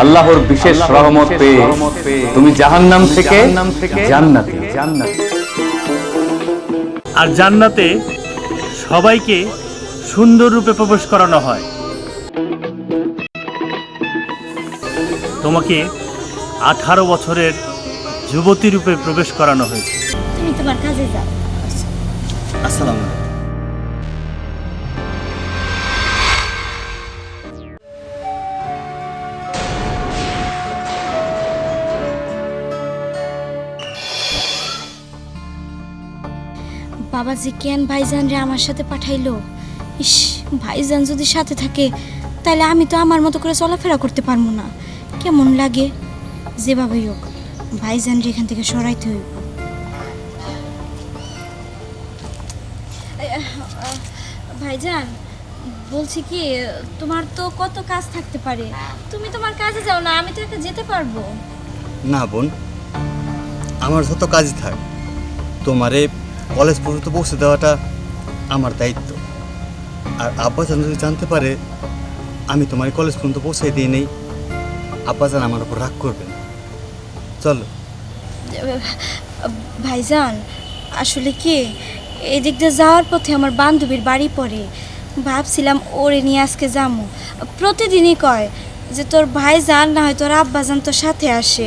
আল্লাহর বিশেষ রহমত পেয়ে তুমি জাহান্নাম থেকে জান্নাতে। জান্নাতে। আর জান্নাতে সবাইকে সুন্দর রূপে প্রবেশ করানো হয়। তোমাকে আঠারো বছরের যুবতী রূপে প্রবেশ করানো হয়েছে। তুমি তোমার কাজে যাও। আসসালাম বাবাজি কেন ভাইজান রে আমার সাথে পাঠাইলো? ইস, ভাইজান যদি সাথে থাকে, তাহলে আমি তো আমার মতো করে চলাফেরা করতে পারব না। কেমন লাগে? যেভাবেই হোক, ভাইজান রে এখান থেকে সরাইতে হইব। ভাইজান, বলছি কি, তোমার তো কত কাজ থাকতে পারে? তুমি তোমার কাজে যাও না, আমি তো একা যেতে পারব। না বোন, আমার যত কাজই থাক, তোমারে কলেজ পর্যন্ত পৌঁছে দেওয়াটা আমার দায়িত্ব। আর আব্বাজান যদি জানতে পারে, আমি তোমার কলেজ পর্যন্ত পৌঁছে দিয়ে নেই আব্বাজান আমার উপর রাগ করবেন। চলো। ভাইজান, আসলে কি? এদিক দিয়ে যাওয়ার পথে আমার বান্ধবীর বাড়ি পড়ে। ভাবছিলাম ওরে নিয়ে আজকে যাব প্রতিদিনই কয় যে তোর ভাইজান না হয় তোর আব্বাজান তোর সাথে আসে।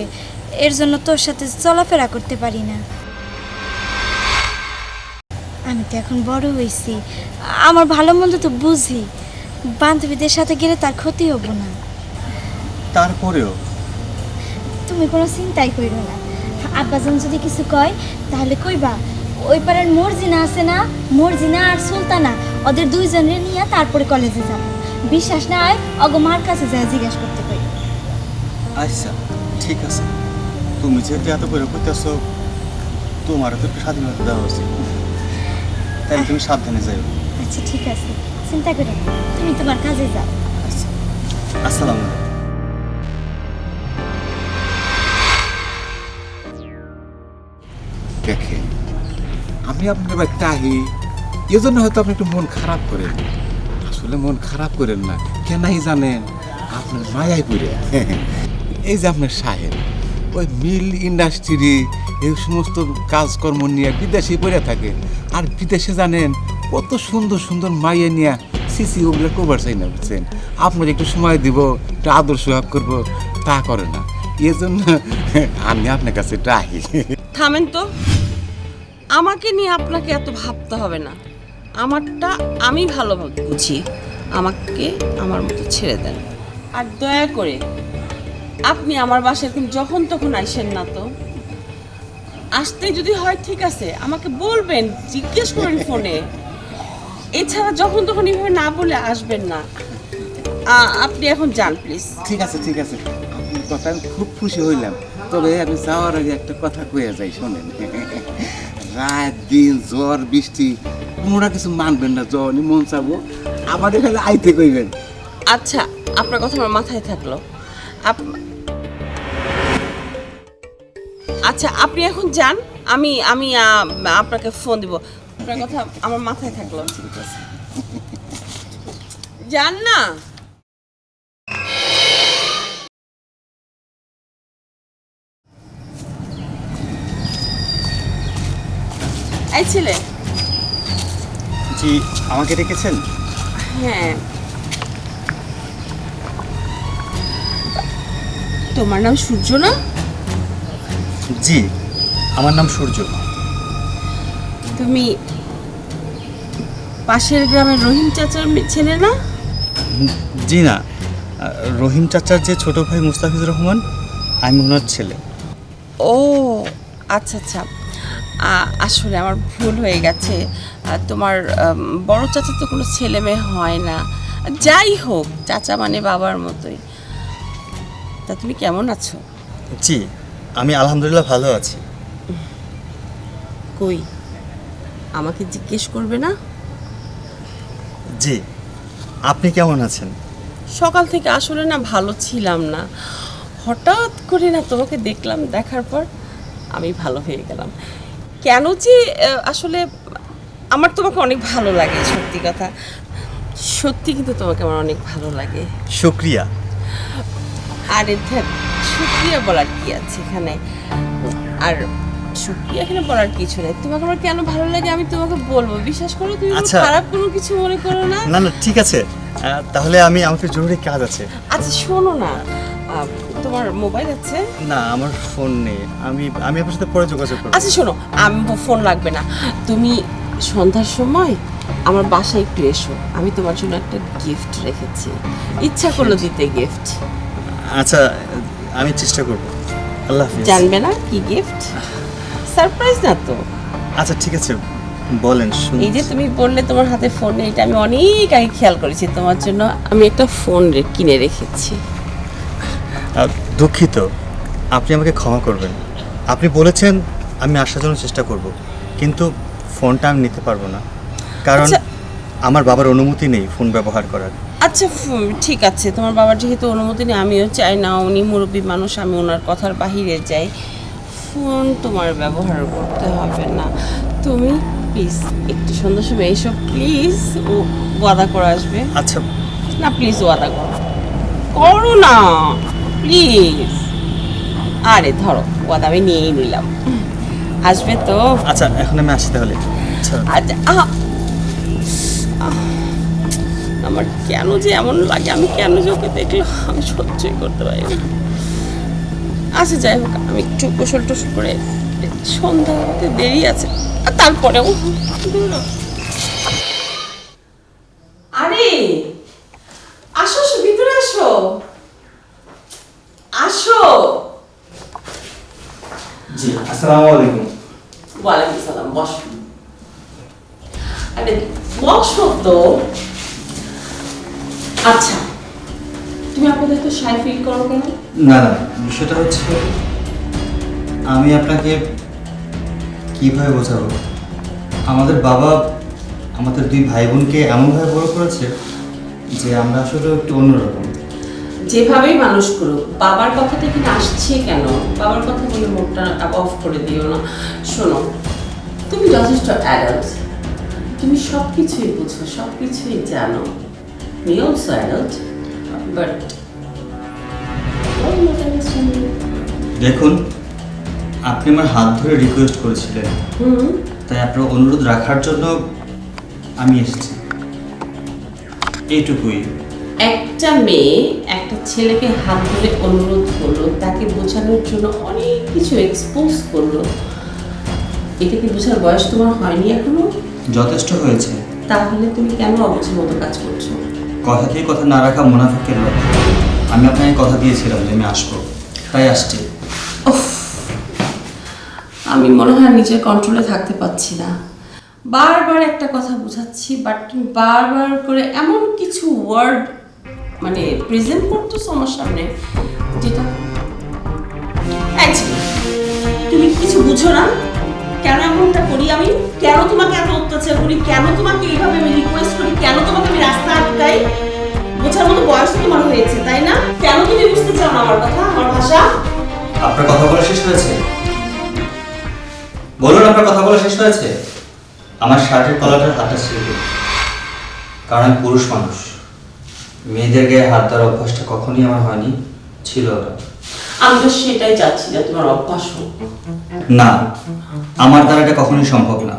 এর জন্য তোর সাথে চলাফেরা করতে পারি না। আমি তো এখন বড় হয়েছি। আমার ভালো মন্দ তো বুঝি বান্ধবীদের সাথে গেলে তার ক্ষতি হব না। তারপরেও? তুমি কোনো চিন্তাই করো না। আব্বাজান যদি কিছু কয় তাহলে কইবা ওই পাড়ার মর্জিনা আছে না? মর্জিনা আর সুলতানা ওদের দুইজনের নিয়ে তারপরে কলেজে যাব। বিশ্বাস না হয় অগো মার কাছে যা জিজ্ঞেস করতে পারি। আচ্ছা ঠিক আছে। তুমি যেহেতু এত করে করতেছো তোমার তো একটু স্বাধীনতা দেওয়া উচিত। তাই তুমি সাবধানে যাও আচ্ছা ঠিক আছে। চিন্তা করো তুমি তোমার কাজে যাও। আচ্ছা। আসসালামু আলাইকুম। দেখেন আমি আপনার বাড়িতে আহি এজন্য হয়তো আপনি একটু মন খারাপ করেন। আসলে মন খারাপ করেন না কেনাই জানেন? আপনার মায়াই পড়ে। এই যে আপনার সাহেব ওই মিল ইন্ডাস্ট্রি এই সমস্ত কাজকর্ম নিয়ে বিদেশে পড়ে থাকে আর বিদেশে জানেন, কত সুন্দর সুন্দর মাইয়া নিয়ে সিসি ওগুলো কবার চাই না বুঝছেন। আপনার একটু সময় দিব, একটু আদর সোহাগ করব, তা করে না। এজন্য আমি আপনার কাছে আহি থামেন তো। আমাকে নিয়ে আপনাকে এত ভাবতে হবে না। আমারটা আমি ভালোভাবে বুঝি। আমাকে আমার মতো ছেড়ে দেন। আর দয়া করে, আপনি আমার বাসায় যখন তখন আইসেন না তো। আসতে যদি হয় ঠিক আছে। আমাকে বলবেন জিজ্ঞেস করেন ফোনে। এছাড়া যখন তখন এইভাবে না বলে আসবেন না। আপনি এখন যান প্লিজ ঠিক আছে ঠিক আছে। কথা আমি খুব খুশি হইলাম। তবে আমি যাওয়ার আগে একটা কথা কয়ে যাই শোনেন। রাত দিন জ্বর বৃষ্টি কোনোটা কিছু মানবেন না যখনই মন চাবো আমার এখানে আইতে কইবেন। আচ্ছা আপনার কথা আমার মাথায় থাকল। আপ- আচ্ছা আপনি এখন যান আমি আমি আপনাকে ফোন দিব। আপনার কথা আমার মাথায় থাকল ঠিক আছে। যান না। এই ছেলে। জি আমাকে ডেকেছেন? হ্যাঁ। তোমার নাম সূর্য না? জি আমার নাম সূর্য। তুমি পাশের গ্রামের রহিম চাচার ছেলে না? জি না। রহিম চাচার যে ছোট ভাই মুস্তাফিজুর রহমান আমি ওনার ছেলে। ও আচ্ছা আচ্ছা। আসলে আমার ভুল হয়ে গেছে। তোমার বড় চাচা তো কোনো ছেলে মেয়ে হয় না। যাই হোক চাচা মানে বাবার মতোই। তা তুমি কেমন আছো? জি আমি আলহামদুলিল্লাহ ভালো আছি। কই? আমাকে জিজ্ঞেস করবে না? জি আপনি কেমন আছেন? সকাল থেকে আসলে না ভালো ছিলাম না। হঠাৎ করে না তোমাকে দেখলাম দেখার পর আমি ভালো হয়ে গেলাম। কেন যে আসলে আমার তোমাকে অনেক ভালো লাগে সত্যি কথা। সত্যি কিন্তু তোমাকে আমার অনেক ভালো লাগে। শুক্রিয়া। আরে ধ্যাৎ শুক্রিয়া বলার কি আছে এখানে? আর শুক্রিয়া এখানে বলার কিছু নেই। তোমাকে আমার কেন ভালো লাগে আমি তোমাকে বলব। বিশ্বাস করো তুমি আচ্ছা। খারাপ কোনো কিছু মনে করো না। না না ঠিক আছে। তাহলে আমি আমাকে জরুরি কাজ আছে। আচ্ছা শোনো না। তোমার মোবাইল আছে? না আমার ফোন নেই। আমি আমি আপনার সাথে পরে যোগাযোগ করব। আচ্ছা শোনো আমি ফোন লাগবে না। তুমি সন্ধ্যার সময় আমার বাসায় একটু এসো। আমি তোমার জন্য একটা গিফট রেখেছি। ইচ্ছা করল দিতে গিফট আচ্ছা আমি চেষ্টা করব। আল্লাহ হাফিজ। জানবে না কি গিফট সারপ্রাইজ না তো। আচ্ছা ঠিক আছে। বলেন এই যে তুমি বললে তোমার হাতে ফোন নেই এটা আমি অনেক আগে খেয়াল করেছি। তোমার জন্য আমি একটা ফোন কিনে রেখেছি। দুঃখিত। আপনি আমাকে ক্ষমা করবেন। আপনি বলেছেন আমি আসার জন্য চেষ্টা করব। কিন্তু ফোনটা আমি নিতে পারব না। কারণ আচ্ছা। আমার বাবার অনুমতি নেই ফোন ব্যবহার করার। আচ্ছা ঠিক আছে। তোমার বাবার যেহেতু অনুমতি নেই আমিও চাই না উনি মুরব্বী মানুষ আমি ওনার কথার বাহিরে যাই। ফোন তোমার ব্যবহার করতে হবে না। তুমি প্লিজ একটু সন্ধ্যার সময় এসো প্লিজ ও ওয়াদা করে আসবে। আচ্ছা। না প্লিজ ওয়াদা করো। করো না প্লিজ। আরে ধরো ওয়াদা আমি নিয়েই নিলাম। আসবে তো? আচ্ছা এখন আমি আসি তাহলে। আচ্ছা। আচ্ছা আহ, আমার কেন যে এমন লাগে? আমি কেন যে ওকে দেখলাম? আমি সহ্যই করতে পারি না। আচ্ছা যাই হোক আমি একটু গোসল টোসল করে সন্ধ্যা হতে দেরি আছে। আর তারপরেও আরে আসো ভিতরে আসো। আসো। জি আসসালামু আলাইকুম। ওয়ালাইকুম সালাম বসো। আচ্ছা তুমি আপনাদের তো সাই ফিল করো কেন? না না বিষয়টা হচ্ছে আমি আপনাকে কীভাবে বোঝাবো? আমাদের বাবা আমাদের দুই ভাই বোনকে এমনভাবে বড় করেছে যে আমরা আসলে একটু অন্যরকম। যেভাবেই মানুষ করুক বাবার কথাটা এখানে আসছে কেন? বাবার কথা বলে মুখটা অফ করে দিও না। শোনো তুমি যথেষ্ট অ্যাডাল্ট তুমি সব কিছুই বুঝো সব কিছুই জানো মি অলসো অ্যাডাল্ট বাট দেখুন আপনি আমার হাত ধরে রিকোয়েস্ট করেছিলেন। হুম। তাই আপনার অনুরোধ রাখার জন্য আমি এসেছি। এইটুকুই। একটা মেয়ে একটা ছেলেকে হাত ধরে অনুরোধ করল তাকে বোঝানোর জন্য অনেক কিছু এক্সপোজ করল। এটা কি বোঝার বয়স তোমার হয়নি এখনও? যথেষ্ট হয়েছে। তাহলে তুমি কেন অবুঝের মতো কাজ করছ? কথা দিয়ে কথা না রাখা মুনাফিকের লক্ষ্য আমি আপনাকে কথা দিয়েছিলাম যে আমি আসব। তাই আসছি। আমি মনে হয় নিজের কন্ট্রোলে থাকতে পারছি না। বারবার একটা কথা বোঝাচ্ছি বাট তুমি বারবার করে এমন কিছু ওয়ার্ড মানে প্রেজেন্ট করতেছো আমার সামনে যেটা তুমি কিছু বুঝো না। কেন এমনটা করি? আমি কেন তোমাকে এত অত্যাচার করি? কেন তোমাকে এইভাবে আমি রিকোয়েস্ট করি? কেন তোমাকে আমি রাস্তা আটকাই? বোঝার মতো বয়স তোমার হয়েছে, তাই না? কেন তুমি বুঝতে চাও না আমার কথা, আমার ভাষা? আপনার কথা বলা শেষ হয়েছে? বলুন, আপনার কথা বলা শেষ হয়েছে? আমার শার্টের কলারটার হাতটা ছেড়ে কারণ পুরুষ মানুষ। মেয়েদের গায়ে হাত দেওয়ার অভ্যাসটা কখনই আমার হয়নি, ছিল ওটা। আমি তো সেটাই চাচ্ছি যে তোমার অভ্যাস হোক। না আমার দ্বারা এটা কখনোই সম্ভব না।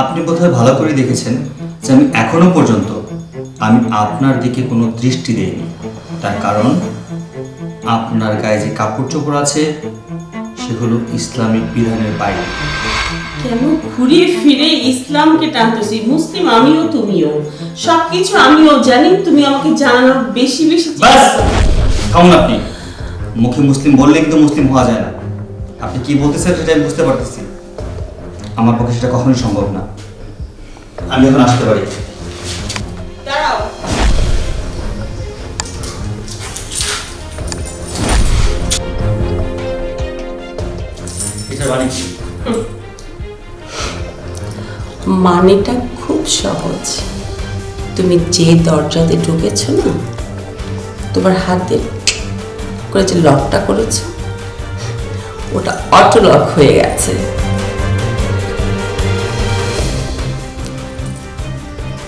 আপনি বোধহয় ভালো করে দেখেছেন যে আমি এখনও পর্যন্ত আমি আপনার দিকে কোনো দৃষ্টি দেইনি। তার কারণ আপনার গায়ে যে কাপড় চোপড় আছে সেগুলো ইসলামিক বিধানের বাইরে। কেন? ঘুরে ফিরে ইসলামকে টানতেছি। মুসলিম আমিও তুমিও। সবকিছু আমিও জানি তুমি আমাকে জানানোর বেশি বেশি থামুন আপনি। মুখে মুসলিম বললে কিন্তু মুসলিম হওয়া যায় না। আপনি কি বলতেছেন সেটা আমি বুঝতে পারতেছি। আমার পক্ষে সেটা কখনোই সম্ভব না। আমি এখন আসতে পারি। দাঁড়াও। এটা বাড়ি মানেটা খুব সহজ। তুমি যে দরজাতে ঢুকেছ না তোমার হাতে করে যে লকটা করেছ, ওটা অটো লক হয়ে গেছে।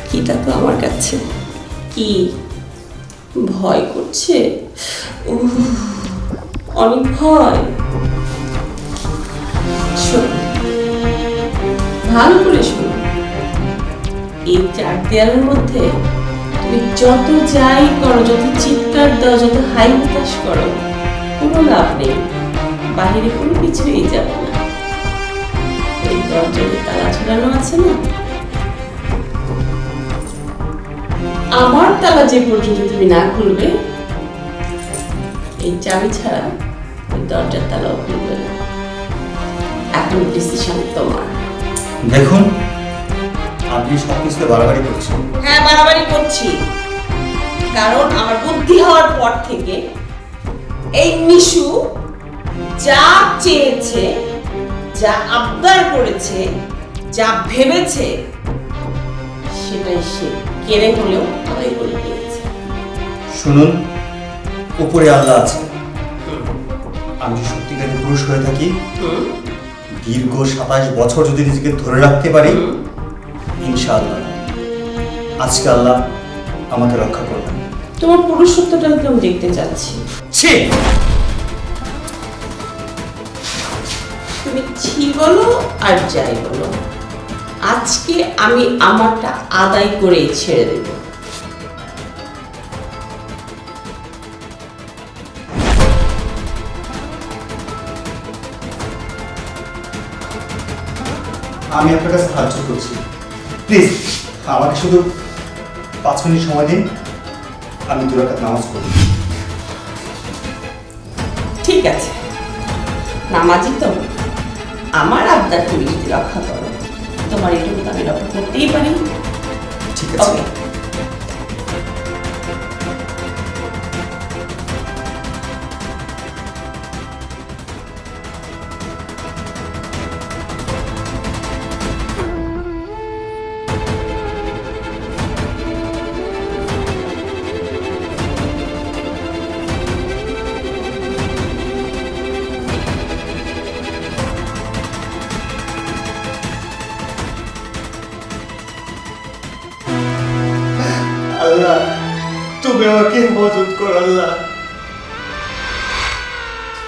কিটা তো আমার কাছে কি ভয় করছে? অনেক ভয়। ভালো করে শোন। এই চার দেয়ালের মধ্যে তুমি যত যাই করো, যত চিৎকার দাও যত হাই হতাশ করো। কোনো লাভ নেই। বাহিরে কোনো কিছুই যাবে না। এই দরজায় তালা ঝুলানো আছে না? আমার তালা যে পর্যন্ত তুমি না খুলবে এই চাবি ছাড়া ওই দরজার তালাও খুলবে না। এখন ডিসিশন তোমার। দেখুন আপনি সব কিছুতে বাড়াবাড়ি করছেন। হ্যাঁ বাড়াবাড়ি করছি। কারণ আমার বুদ্ধি হওয়ার পর থেকে এই মিশু যা চেয়েছে যা আবদার করেছে যা ভেবেছে সেটাই সে কেড়ে হলেও আদায় করে নিয়েছে শুনুন উপরে আল্লাহ আছে। আমি যদি সত্যিকারের পুরুষ হয়ে থাকি দীর্ঘ সাতাশ বছর যদি নিজেকে ধরে রাখতে পারি। ইনশাআল্লাহ। আজকে আল্লাহ আমাকে রক্ষা করবেন তোমার পুরুষত্বটা একদম দেখতে চাচ্ছি? ছি! তুমি ছি বলো আর যাই বলো। আজকে আমি আমারটা আদায় করেই ছেড়ে দেব। আমি আপনার কাছে সাহায্য করছি। প্লিজ আমাকে শুধু পাঁচ মিনিট সময় দিন আমি দু রাকাত নামাজ পড়ি। ঠিক আছে। নামাজি তো। আমার আবদার তুমি যদি রক্ষা করো তোমার এটুকু আমি রক্ষা করতেই পারি। ঠিক আছে।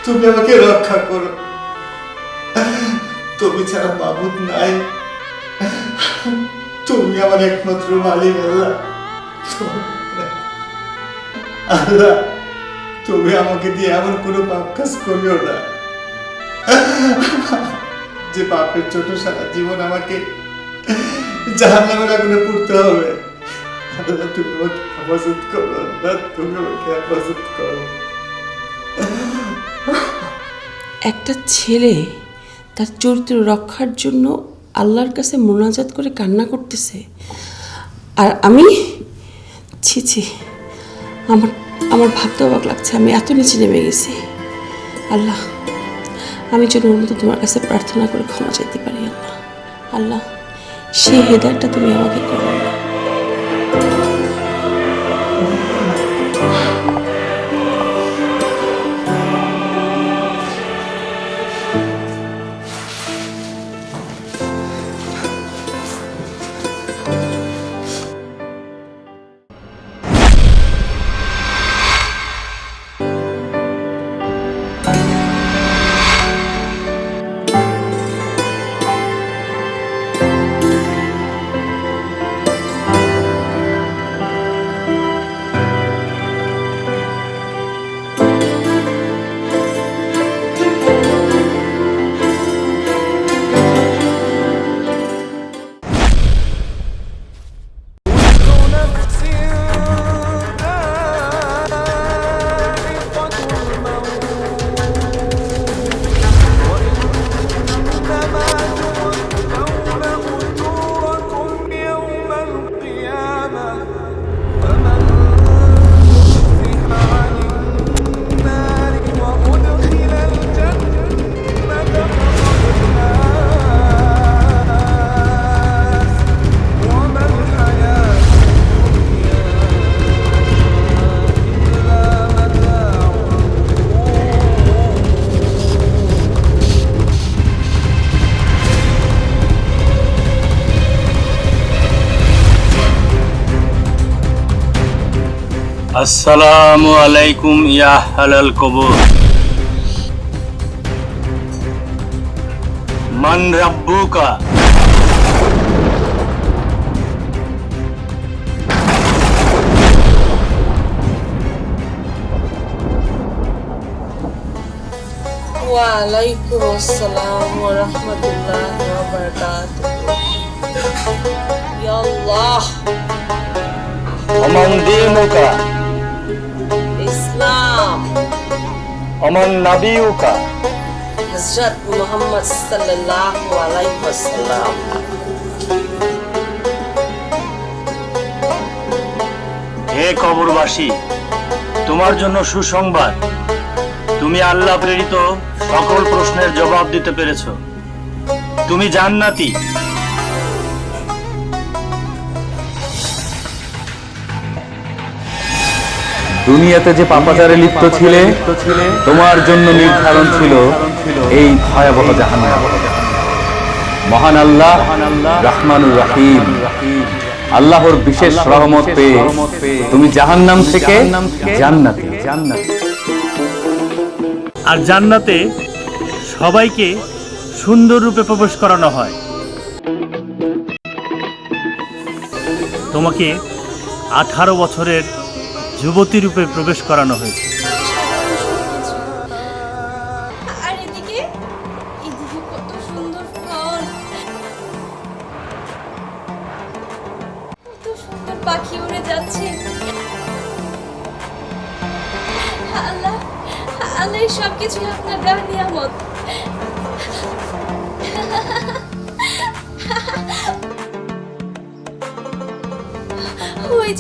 তুমি আমাকে রক্ষা করো। তুমি ছাড়া মাবুদ নাই। তুমি আমার একমাত্র মালিক, আল্লাহ। আল্লাহ, তুমি আমাকে দিয়ে এমন কোনো পাপ কাজ করিও না। যে পাপের ছোট সারা জীবন আমাকে জাহান্নামের আগুনে পড়তে হবে। আল্লাহ, তুমি আমাকে হেফাজত করো, আল্লাহ, তুমি আমাকে হেফাজত করো। একটা ছেলে তার চরিত্র রক্ষার জন্য আল্লাহর কাছে মোনাজাত করে কান্না করতেছে। আর আমি, ছি ছি, আমার আমার ভাবতে অবাক লাগছে, আমি এত নিচে নেমে গেছি। আল্লাহ, আমি যেন মতো তোমার কাছে প্রার্থনা করে ক্ষমা চাইতে পারি, আল্লাহ। আল্লাহ, সেই হেদায়তটা তুমি আমাকে করো। আল্লাহ। আসসালামু আলাইকুম ইয়া হালাল কবর। মান রাব্বুকা। ওয়ালাইকুম আসসালাম ওয়া রাহমাতুল্লাহি ওয়া বারাকাতুহু ইয়া আল্লাহ অমান দিনুকা। ইসলাম অমান নাবিউকা হযরত মুহাম্মদ সাল্লাল্লাহু আলাইহি ওয়াসাল্লাম। হে কবরবাসী তোমার জন্য সুসংবাদ। তুমি আল্লাহ প্রেরিত সকল প্রশ্নের জবাব দিতে পেরেছ। তুমি জান্নাতি। দুনিয়াতে যে পাপাচারে লিপ্ত ছিলে তোমার জন্য নির্ধারণ ছিল এই ভয়াবহ জাহান্নাম। মহান আল্লাহ রহমানুর রাহিম। আল্লাহর বিশেষ রহমত পেয়ে তুমি জাহান্নাম থেকে জান্নাতি। জান্নাতি। আর জান্নাতে সবাইকে সুন্দর রূপে প্রবেশ করানো হয়। তোমাকে আঠারো বছরের যুবতী রূপে প্রবেশ করানো হয়েছে। পাখি উড়ে যাচ্ছে। এই আপনার ওই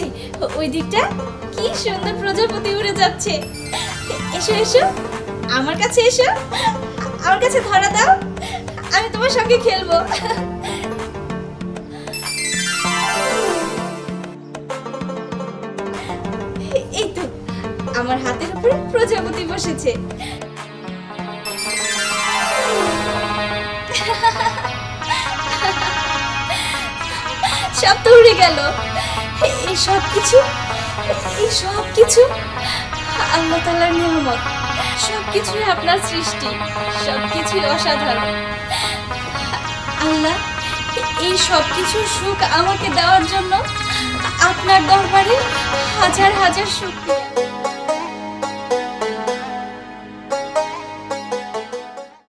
ওই দিকটা। কি সুন্দর প্রজাপতি উড়ে যাচ্ছে। এসো এসো। আমার কাছে এসো। আমার কাছে ধরা দাও। আমি তোমার সঙ্গে খেলব। এই তো, আমার হাতের উপরে প্রজাপতি বসেছে। সব তো উড়ে গেল। এই সব কিছু এই সব কিছু আল্লাহ তালার নিয়ামত। সব কিছুই আপনার সৃষ্টি সব কিছুই অসাধারণ। আল্লাহ, এই সব কিছু সুখ আমাকে দেওয়ার জন্য আপনার দরবারে হাজার হাজার শুক্রিয়া।